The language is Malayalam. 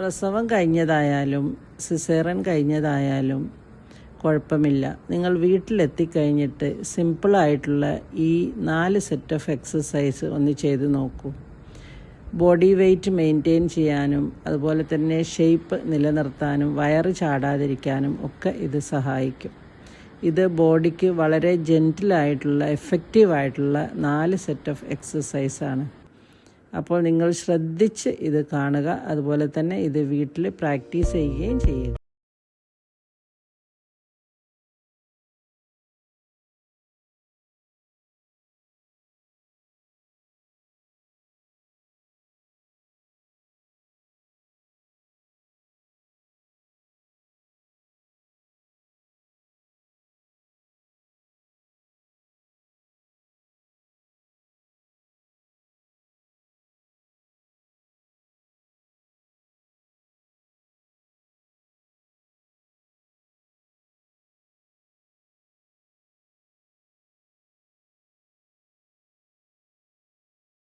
പ്രസവം കഴിഞ്ഞതായാലും സിസേറൻ കഴിഞ്ഞതായാലും കുഴപ്പമില്ല. നിങ്ങൾ വീട്ടിലെത്തിക്കഴിഞ്ഞിട്ട് സിമ്പിളായിട്ടുള്ള ഈ നാല് സെറ്റ് ഓഫ് എക്സസൈസ് ഒന്ന് ചെയ്ത് നോക്കൂ. ബോഡി വെയ്റ്റ് മെയിന്റെയിൻ ചെയ്യാനും അതുപോലെ തന്നെ ഷേപ്പ് നിലനിർത്താനും വയറ് ചാടാതിരിക്കാനും ഒക്കെ ഇത് സഹായിക്കും. ഇത് ബോഡിക്ക് വളരെ ജെന്റിലായിട്ടുള്ള എഫക്റ്റീവായിട്ടുള്ള നാല് സെറ്റ് ഓഫ് എക്സസൈസാണ് അപ്പോൾ നിങ്ങൾ ശ്രദ്ധിച്ച് ഇത് കാണുക. അതുപോലെ തന്നെ ഇത് വീട്ടിൽ പ്രാക്ടീസ് ചെയ്യുകയും ചെയ്യുക.